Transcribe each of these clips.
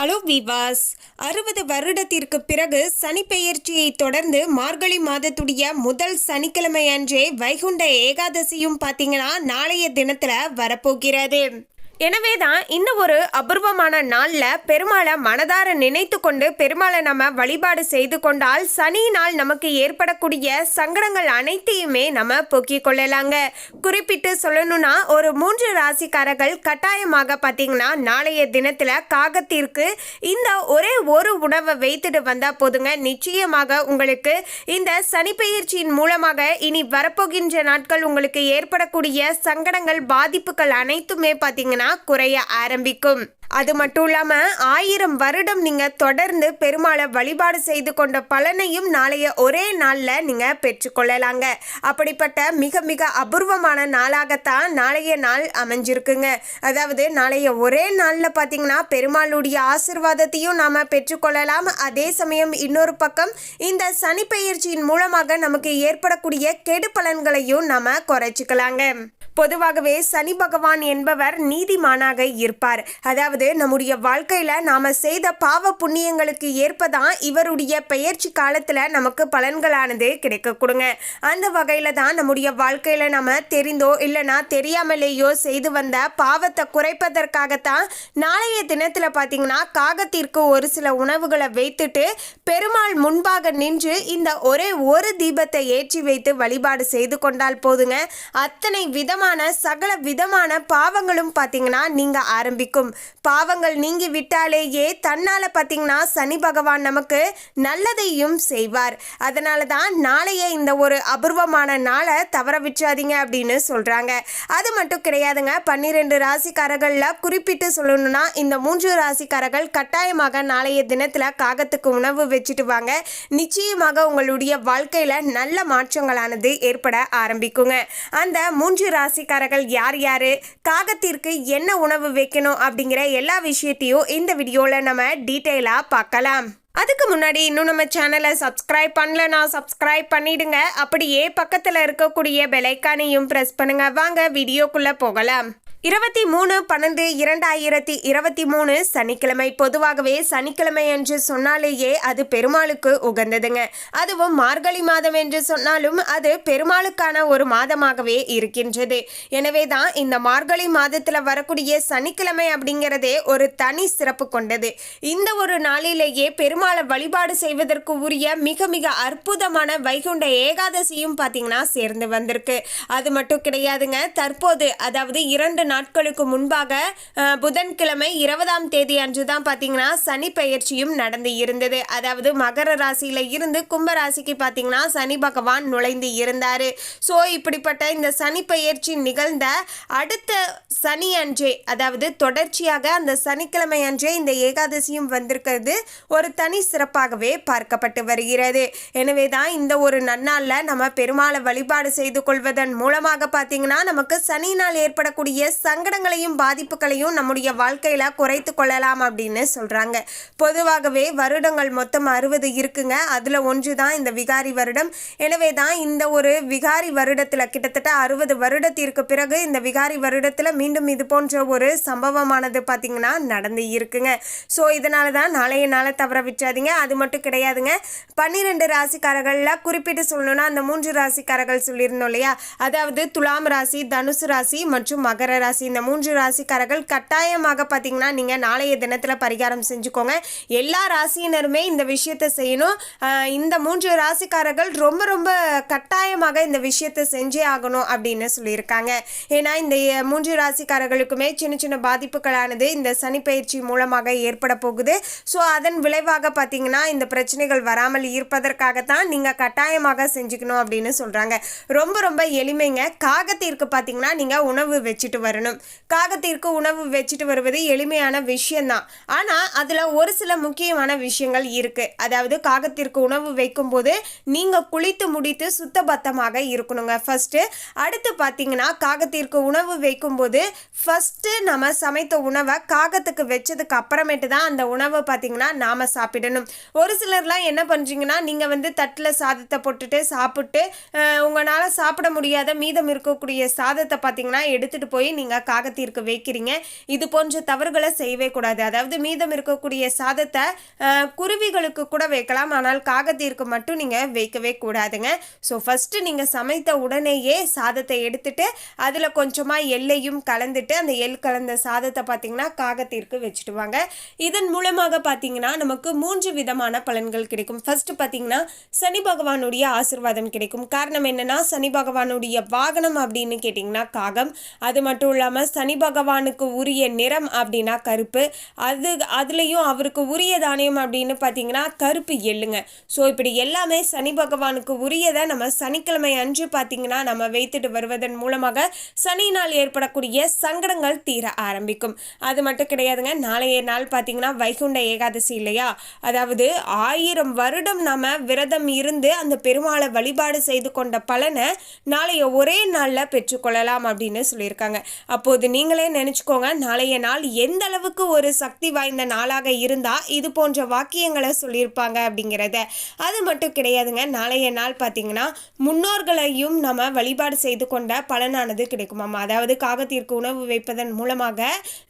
Hello விவாஸ். அறுபது வருடத்திற்கு பிறகு சனி பெயர்ச்சியை தொடர்ந்து மார்கழி மாதத்துடைய முதல் சனிக்கிழமை அன்றே வைகுண்ட ஏகாதசியும் பார்த்தீங்கன்னா நாளைய தினத்தில் வரப்போகிறது. எனவே தான் இந்த ஒரு அபூர்வமான நாளில் பெருமாளை மனதார நினைத்து கொண்டு பெருமாளை நம்ம வழிபாடு செய்து கொண்டால் சனி நாள் நமக்கு ஏற்படக்கூடிய சங்கடங்கள் அனைத்தையுமே நம்ம போக்கிக் கொள்ளலாங்க. குறிப்பிட்டு சொல்லணும்னா ஒரு மூன்று ராசிக்காரர்கள் கட்டாயமாக பார்த்தீங்கன்னா நாளைய தினத்தில் காகத்திற்கு இந்த ஒரே ஒரு உணவை வைத்துட்டு வந்தால் போதுங்க. நிச்சயமாக உங்களுக்கு இந்த சனிப்பெயர்ச்சியின் மூலமாக இனி வரப்போகின்ற நாட்கள் உங்களுக்கு ஏற்படக்கூடிய சங்கடங்கள் பாதிப்புகள் அனைத்துமே பார்த்தீங்கன்னா குறைய ஆரம்பிக்கும். அது மட்டும் இல்லாம ஆயிரம் வருடம் நீங்க தொடர்ந்து பெருமாளை வழிபாடு செய்து கொண்ட பலனையும் நாளைய ஒரே நாள்ல நீங்க பெற்றுக்கொள்ளலாங்க அப்படிப்பட்ட மிக மிக அபூர்வமான நாளாகத்தான் நாளைய நாள் அமைஞ்சிருக்குங்க. அதாவது நாளைய ஒரே நாள்ல பாத்தீங்கன்னா பெருமாளுடைய ஆசிர்வாதத்தையும் நாம பெற்றுக்கொள்ளலாம் அதே சமயம் இன்னொரு பக்கம் இந்த சனி மூலமாக நமக்கு ஏற்படக்கூடிய கெடு பலன்களையும் நாம குறைச்சிக்கலாங்க. பொதுவாகவே சனி பகவான் என்பவர் நீதிமானாக இருப்பார். அதாவது நம்முடைய வாழ்க்கையில நாம செய்த பாவ புண்ணியங்களுக்கு ஏற்பதான் இவருடைய பெயர்ச்சி காலத்துல நமக்கு பலன்களானது கிடைக்க கொடுங்க. அந்த வகையில தான் நம்முடைய வாழ்க்கையில நம்ம தெரிந்தோ இல்லைனா தெரியாமலேயோ செய்து வந்த பாவத்தை குறைப்பதற்காகத்தான் நாளைய தினத்துல பாத்தீங்கன்னா காகத்திற்கு ஒரு சில உணவுகளை வைத்துட்டு பெருமாள் முன்பாக நின்று இந்த ஒரே ஒரு தீபத்தை ஏற்றி வைத்து வழிபாடு செய்து கொண்டால் போதுங்க. அத்தனை விதம் விதமான சகல விதமான பாவங்களும் பார்த்தீங்கன்னா நீங்க ஆரம்பிக்கும். பாவங்கள் நீங்கி விட்டாலேயே தன்னால பார்த்தீங்கன்னா சனி பகவான் நமக்கு நல்லதையும் செய்வார். அதனால தான் நாளைய இந்த ஒரு அபூர்வமான நாளை தவற விட்டுறாதீங்க அப்படின்னு சொல்கிறாங்க அது மட்டும் கிடையாதுங்க பன்னிரெண்டு ராசிக்காரர்கள்ல குறிப்பிட்டு சொல்லணும்னா இந்த மூன்று ராசிக்காரர்கள் கட்டாயமாக நாளைய தினத்தில் காகத்துக்கு உணவு வச்சுட்டு வாங்க. நிச்சயமாக உங்களுடைய வாழ்க்கையில் நல்ல மாற்றங்களானது ஏற்பட ஆரம்பிக்குங்க. அந்த மூன்று ராசி ராசிக்காரர்கள் யார் யார்? காகத்திற்கு என்ன உணவு வைக்கணும் அப்படிங்கிற எல்லா விஷயத்தையும் இந்த வீடியோவில் நம்ம டீட்டெயிலாக பார்க்கலாம். அதுக்கு முன்னாடி இன்னும் நம்ம சேனலை சப்ஸ்கிரைப் பண்ணலனா சப்ஸ்கிரைப் பண்ணிடுங்க. அப்படியே பக்கத்தில் இருக்கக்கூடிய பெலைக்கானையும் ப்ரெஸ் பண்ணுங்க. வாங்க வீடியோக்குள்ளே போகலாம். இருபத்தி மூணு பன்னெண்டு இரண்டாயிரத்தி இருபத்தி மூணு சனிக்கிழமை. பொதுவாகவே சனிக்கிழமை என்று சொன்னாலேயே அது பெருமாளுக்கு உகந்ததுங்க. அதுவும் மார்கழி மாதம் என்று சொன்னாலும் அது பெருமாளுக்கான ஒரு மாதமாகவே இருக்கின்றது. எனவே தான் இந்த மார்கழி மாதத்தில் வரக்கூடிய சனிக்கிழமை அப்படிங்கிறதே ஒரு தனி சிறப்பு கொண்டது. இந்த ஒரு நாளிலேயே பெருமாளை வழிபாடு செய்வதற்கு உரிய மிக மிக அற்புதமான வைகுண்ட ஏகாதசியும் பார்த்தீங்கன்னா சேர்ந்து வந்திருக்கு. அது மட்டும் கிடையாதுங்க. தற்போது அதாவது இரண்டு நாட்களுக்கு முன்பாக புதன்கிழமை இருபதாம் தேதி அன்று தான் பார்த்தீங்கன்னா சனி பெயர்ச்சியும் நடந்து இருந்தது. அதாவது மகர ராசியில் இருந்து கும்ப ராசிக்கு பார்த்தீங்கன்னா சனி பகவான் நுழைந்து இருந்தார். ஸோ இப்படிப்பட்ட இந்த சனி பெயர்ச்சி நிகழ்ந்த அடுத்த சனி அன்றே அதாவது தொடர்ச்சியாக அந்த சனிக்கிழமை அன்றே இந்த ஏகாதசியும் வந்திருக்கிறது ஒரு தனி சிறப்பாகவே பார்க்கப்பட்டு வருகிறது. எனவே தான் இந்த ஒரு நன்னாளில் நம்ம பெருமாளை வழிபாடு செய்து கொள்வதன் மூலமாக பார்த்தீங்கன்னா நமக்கு சனினால் ஏற்படக்கூடிய சங்கடங்களையும் பாதிப்புகளையும் நம்முடைய வாழ்க்கையில் குறைத்து கொள்ளலாம் அப்படின்னு சொல்கிறாங்க பொதுவாகவே வருடங்கள் மொத்தம் அறுபது இருக்குங்க. அதில் ஒன்று தான் இந்த விகாரி வருடம். எனவே தான் இந்த ஒரு விகாரி வருடத்தில் கிட்டத்தட்ட அறுபது வருடத்திற்கு பிறகு இந்த விகாரி வருடத்தில் மீண்டும் இது போன்ற ஒரு சம்பவமானது பார்த்தீங்கன்னா நடந்து இருக்குங்க. ஸோ இதனால தான் நாளைய நாளை தவற விட்டுறாதீங்க. அது மட்டும் கிடையாதுங்க. பன்னிரெண்டு ராசிக்காரர்களில் குறிப்பிட்டு சொல்லணும்னா அந்த மூன்று ராசிக்காரர்கள் சொல்லியிருந்தோம் இல்லையா? அதாவது துலாம் ராசி தனுசு ராசி மற்றும் மகர ராசி ராசி. இந்த மூன்று ராசிக்காரர்கள் கட்டாயமாக பார்த்தீங்கன்னா நீங்கள் நாளைய தினத்தில் பரிகாரம் செஞ்சுக்கோங்க. எல்லா ராசியினருமே இந்த விஷயத்தை செய்யணும். இந்த மூன்று ராசிக்காரர்கள் ரொம்ப ரொம்ப கட்டாயமாக இந்த விஷயத்தை செஞ்சே ஆகணும் அப்படின்னு சொல்லியிருக்காங்க. ஏன்னா இந்த மூன்று ராசிக்காரர்களுக்குமே சின்ன சின்ன பாதிப்புகளானது இந்த சனி பயிற்சி மூலமாக ஏற்பட போகுது. ஸோ அதன் விளைவாக பார்த்தீங்கன்னா இந்த பிரச்சனைகள் வராமல் இருப்பதற்காகத்தான் நீங்கள் கட்டாயமாக செஞ்சுக்கணும் அப்படின்னு சொல்கிறாங்க ரொம்ப ரொம்ப எளிமைங்க. காகத்திற்கு பார்த்தீங்கன்னா நீங்கள் உணவு வச்சுட்டு வரணும் காகத்திற்கு உணவு வச்சுட்டு வருவது எளிமையான விஷயம்தான் ஆனால் அதில் ஒரு சில முக்கியமான விஷயங்கள் இருக்குது அதாவது காகத்திற்கு உணவு வைக்கும்போது நீங்கள் குளித்து முடித்து சுத்தபத்தமாக இருக்கணுங்க. ஃபஸ்ட்டு அடுத்து பார்த்தீங்கன்னா காகத்திற்கு உணவு வைக்கும்போது ஃபஸ்ட்டு நம்ம சமைத்த உணவை காகத்துக்கு வச்சதுக்கு அப்புறமேட்டு தான் அந்த உணவை பார்த்தீங்கன்னா நாம் சாப்பிடணும். ஒரு சிலர்லாம் என்ன பண்ணுறீங்கன்னா நீங்கள் வந்து தட்டில் சாதத்தை போட்டுட்டு சாப்பிட்டு உங்களால் சாப்பிட முடியாத மீதம் இருக்கக்கூடிய சாதத்தை பார்த்தீங்கன்னா எடுத்துகிட்டு போய் நீங்கள் நீங்கள் காகத்திற்கு வைக்கிறீங்க. இது போன்ற தவறுகளை செய்யவே கூடாது. அதாவது மீதம் இருக்கக்கூடிய சாதத்தை குருவிகளுக்கு கூட வைக்கலாம். ஆனால் காகத்திற்கு மட்டும் நீங்கள் வைக்கவே கூடாதுங்க. ஸோ ஃபஸ்ட்டு நீங்கள் சமைத்த உடனேயே சாதத்தை எடுத்துட்டு அதில் கொஞ்சமாக எள்ளையும் கலந்துட்டு அந்த எள் கலந்த சாதத்தை பார்த்தீங்கன்னா காகத்திற்கு வச்சுட்டு வாங்க. இதன் மூலமாக பார்த்தீங்கன்னா நமக்கு மூன்று விதமான பலன்கள் கிடைக்கும். ஃபர்ஸ்ட் பார்த்தீங்கன்னா சனி பகவானுடைய ஆசிர்வாதம் கிடைக்கும். காரணம் என்னன்னா சனி பகவானுடைய வாகனம் அப்படின்னு கேட்டிங்கன்னா காகம். அது மட்டும் இல்லாமல் சனி பகவானுக்கு உரிய நிறம் அப்படின்னா கருப்பு. அது அதுலேயும் அவருக்கு உரிய தானியம் அப்படின்னு பார்த்தீங்கன்னா கருப்பு எள்ளுங்க. ஸோ இப்படி எல்லாமே சனி பகவானுக்கு உரியதை நம்ம சனிக்கிழமை அன்று பார்த்தீங்கன்னா நம்ம வைத்துட்டு வருவதன் மூலமாக சனி நாள் ஏற்படக்கூடிய சங்கடங்கள் தீர ஆரம்பிக்கும். அது மட்டும் கிடையாதுங்க. நாளைய நாள் பார்த்தீங்கன்னா வைகுண்ட ஏகாதசி இல்லையா? அதாவது ஆயிரம் வருடம் நம்ம விரதம் இருந்து அந்த பெருமாளை வழிபாடு செய்து கொண்ட பலனை நாளைய ஒரே நாளில் பெற்றுக்கொள்ளலாம் அப்படின்னு சொல்லியிருக்காங்க. அப்போது நீங்களே நினச்சிக்கோங்க நாளைய நாள் எந்த அளவுக்கு ஒரு சக்தி வாய்ந்த நாளாக இருந்தால் இது போன்ற வாக்கியங்களை சொல்லியிருப்பாங்க அப்படிங்கிறத. அது மட்டும் கிடையாதுங்க நாளைய நாள் பார்த்தீங்கன்னா முன்னோர்களையும் நம்ம வழிபாடு செய்து கொண்ட பலனானது கிடைக்குமாம். அதாவது காகத்திற்கு உணவு வைப்பதன் மூலமாக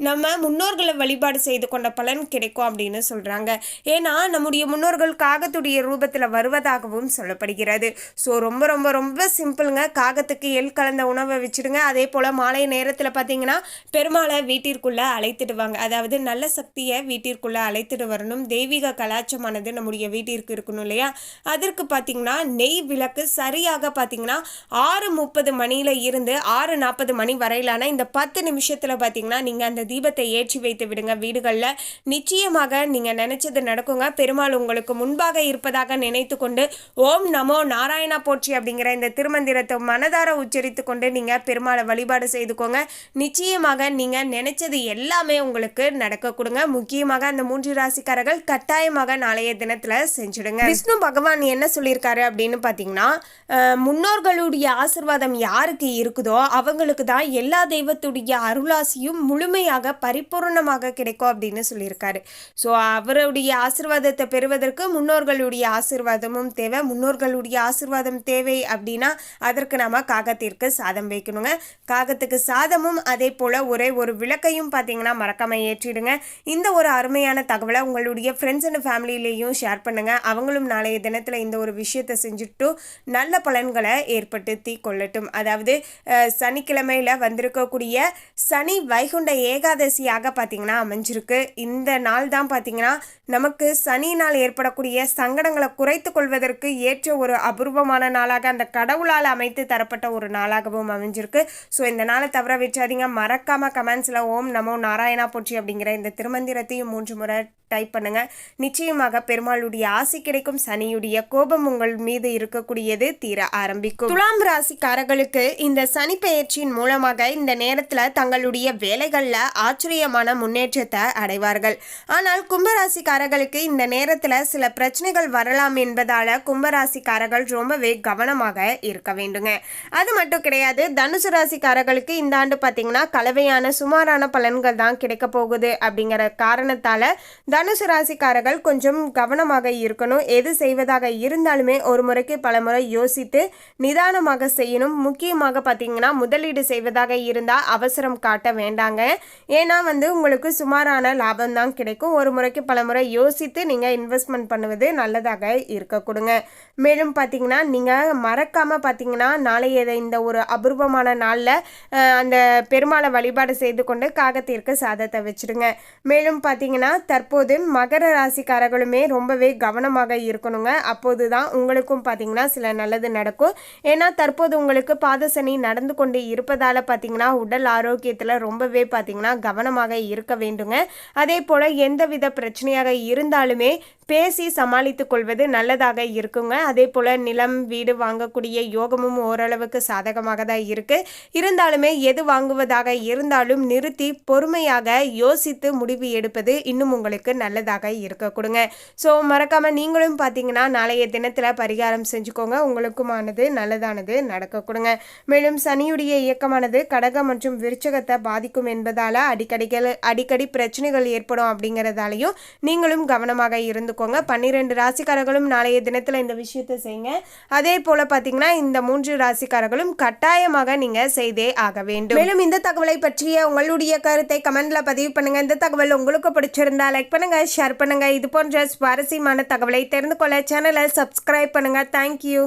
நம்ம முன்னோர்களை வழிபாடு செய்து கொண்ட பலன் கிடைக்கும் அப்படின்னு சொல்கிறாங்க ஏன்னா நம்முடைய முன்னோர்கள் காகத்துடைய ரூபத்தில் வருவதாகவும் சொல்லப்படுகிறது. ஸோ ரொம்ப ரொம்ப ரொம்ப சிம்பிளுங்க. காகத்துக்கு எள் கலந்த உணவை வச்சுடுங்க. அதே போல் மாலை நேரத்தில் பார்த்தீங்கன்னா பெருமாளை வீட்டிற்குள்ளே அழைத்துடுவாங்க. அதாவது நல்ல சக்தியை வீட்டிற்குள்ளே அழைத்துட்டு வரணும். தெய்வீக கலாச்சமானது நம்முடைய வீட்டிற்கு இருக்கணும் இல்லையா? அதற்கு பார்த்தீங்கன்னா நெய் விளக்கு சரியாக பார்த்தீங்கன்னா ஆறு முப்பது மணியில் இருந்து ஆறு நாற்பது மணி வரையிலான இந்த பத்து நிமிஷத்தில் பார்த்தீங்கன்னா நீங்கள் அந்த தீபத்தை ஏற்றி வைத்து விடுங்க. வீடுகளில் நிச்சயமாக நீங்கள் நினச்சது நடக்குங்க. பெருமாள் உங்களுக்கு முன்பாக இருப்பதாக நினைத்து கொண்டு ஓம் நமோ நாராயணா போற்றி அப்படிங்கிற இந்த திருமந்திரத்தை மனதார உச்சரித்து கொண்டு நீங்கள் பெருமாளை வழிபாடு செய்துக்கோங்க. நிச்சயமாக நீங்கள் நினைச்சது எல்லாமே உங்களுக்கு நடக்க கொடுங்க. முக்கியமாக அந்த மூன்று ராசிக்காரர்கள் கட்டாயமாக நாளைய தினத்தில் செஞ்சுடுங்க. விஷ்ணு பகவான் என்ன சொல்லியிருக்காரு அப்படின்னு பார்த்தீங்கன்னா முன்னோர்களுடைய ஆசிர்வாதம் யாருக்கு இருக்குதோ அவங்களுக்கு தான் எல்லா தெய்வத்துடைய அருளாசியும் முழுமையாக பரிபூர்ணமாக கிடைக்கும் அப்படின்னு சொல்லியிருக்காரு. ஸோ அவருடைய ஆசிர்வாதத்தை பெறுவதற்கு முன்னோர்களுடைய ஆசிர்வாதமும் தேவை. முன்னோர்களுடைய ஆசிர்வாதம் தேவை அப்படின்னா அதற்கு நாம காகத்திற்கு சாதம் வைக்கணுங்க. காகத்துக்கு சாதம் சாதமும் அதே போல் ஒரே ஒரு விளக்கையும் பார்த்தீங்கன்னா மறக்காமல் ஏற்றிடுங்க. இந்த ஒரு அருமையான தகவலை உங்களுடைய ஃப்ரெண்ட்ஸ் அண்ட் ஃபேமிலியிலையும் ஷேர் பண்ணுங்க. அவங்களும் நாளைய தினத்தில் இந்த ஒரு விஷயத்தை செஞ்சுட்டு நல்ல பலன்களை ஏற்படுத்தி கொள்ளட்டும். அதாவது சனிக்கிழமையில் சனிக்கிழமையில வந்திருக்கக்கூடிய சனி வைகுண்ட ஏகாதசியாக பார்த்தீங்கன்னா அமைஞ்சிருக்கு. இந்த நாள் தான் பார்த்தீங்கன்னா நமக்கு சனினால் ஏற்படக்கூடிய சங்கடங்களை குறைத்து கொள்வதற்கு ஏற்ற ஒரு அபூர்வமான நாளாக அந்த கடவுளால் அமைத்து தரப்பட்ட ஒரு நாளாகவும் அமைஞ்சிருக்கு. ஸோ இந்த நாளை தவிர வச்சாதீங்க மறக்காம கமெண்ட்ஸில் ஓம் நமோ நாராயணா போற்றி அப்படிங்கிற இந்த திருமந்திரத்தையும் மூன்று முறை டைப் பண்ணுங்க. நிச்சயமாக பெருமாளுடைய ஆசி கிடைக்கும். சனியுடைய கோபம் உங்கள் மீது இருக்கக்கூடியது தீர ஆரம்பிக்கும். துலாம் ராசிக்காரர்களுக்கு இந்த சனி பெயர்ச்சியின் மூலமாக இந்த நேரத்தில் தங்களுடைய வேலைகளில் ஆச்சரியமான முன்னேற்றத்தை அடைவார்கள். ஆனால் கும்பராசிக்காரர்களுக்கு இந்த நேரத்தில் சில பிரச்சனைகள் வரலாம் என்பதால கும்பராசிக்காரர்கள் ரொம்பவே கவனமாக இருக்க வேண்டுங்க. அது மட்டும் கிடையாது தனுசு ராசிக்காரர்களுக்கு இந்த ஆண்டு பார்த்தீங்கன்னா கலவையான சுமாரான பலன்கள் தான் கிடைக்க போகுது அப்படிங்கிற காரணத்தால் தனுசு ராசிக்காரர்கள் கொஞ்சம் கவனமாக இருக்கணும். எது செய்வதாக இருந்தாலுமே ஒரு முறைக்கு பல முறை யோசித்து நிதானமாக செய்யணும். முக்கியமாக பார்த்தீங்கன்னா முதலீடு செய்வதாக இருந்தால் அவசரம் காட்ட வேண்டாங்க. ஏன்னா வந்து உங்களுக்கு சுமாரான லாபம் தான் கிடைக்கும். ஒரு முறைக்கு பல முறை யோசித்து நீங்கள் இன்வெஸ்ட்மெண்ட் பண்ணுவது நல்லதாக இருக்க கொடுங்க. மேலும் பார்த்தீங்கன்னா நீங்கள் மறக்காமல் பார்த்தீங்கன்னா நாளைய இந்த ஒரு அபூர்வமான நாளில் அந்த பெருமாளை வழிபாடு செய்து கொண்டு காகத்திற்கு சாதத்தை வச்சிடுங்க மேலும் பார்த்தீங்கன்னா தற்போது மகர ராசிக்காரர்களுமே ரொம்பவே கவனமாக இருக்கணுங்க. அப்போது தான் உங்களுக்கும் பார்த்தீங்கன்னா சில நல்லது நடக்கும். ஏன்னா தற்போது உங்களுக்கு பாதசனி நடந்து கொண்டு இருப்பதால் பார்த்தீங்கன்னா உடல் ஆரோக்கியத்தில் ரொம்பவே பார்த்தீங்கன்னா கவனமாக இருக்க வேண்டுங்க. அதே போல் எந்தவித பிரச்சனையாக இருந்தாலுமே பேசி சமாளித்து கொள்வது நல்லதாக இருக்குங்க. அதே போல் நிலம் வீடு வாங்கக்கூடிய யோகமும் ஓரளவுக்கு சாதகமாக தான் இருக்குது இருந்தாலுமே எது வாங்குவதாக இருந்தாலும் நிறுத்தி பொறுமையாக யோசித்து முடிவு எடுப்பது இன்னும் உங்களுக்கு நல்லதாக இருக்க கொடுங்க. ஸோ மறக்காமல் நீங்களும் பார்த்தீங்கன்னா நாளைய தினத்தில் பரிகாரம் செஞ்சுக்கோங்க. உங்களுக்குமானது நல்லதானது நடக்க கொடுங்க. மேலும் சனியுடைய இயக்கமானது கடகம் மற்றும் விருச்சகத்தை பாதிக்கும் என்பதால் அடிக்கடிகள் அடிக்கடி பிரச்சனைகள் ஏற்படும் அப்படிங்கிறதாலையும் நீங்களும் கவனமாக இருந்து பார்த்துக்கோங்க. பன்னிரெண்டு ராசிக்காரர்களும் நாளைய தினத்தில் இந்த விஷயத்தை செய்யுங்க அதே போல் பார்த்தீங்கன்னா இந்த மூன்று ராசிக்காரர்களும் கட்டாயமாக நீங்கள் செய்தே ஆக வேண்டும். மேலும் இந்த தகவலை பற்றிய உங்களுடைய கருத்தை கமெண்ட்ல பதிவு பண்ணுங்க. இந்த தகவல் உங்களுக்கு பிடிச்சிருந்தா லைக் பண்ணுங்க ஷேர் பண்ணுங்க. இது போன்ற சுவாரஸ்யமான தகவலை தெரிந்து கொள்ள சேனலை சப்ஸ்கிரைப் பண்ணுங்க. தேங்க்யூ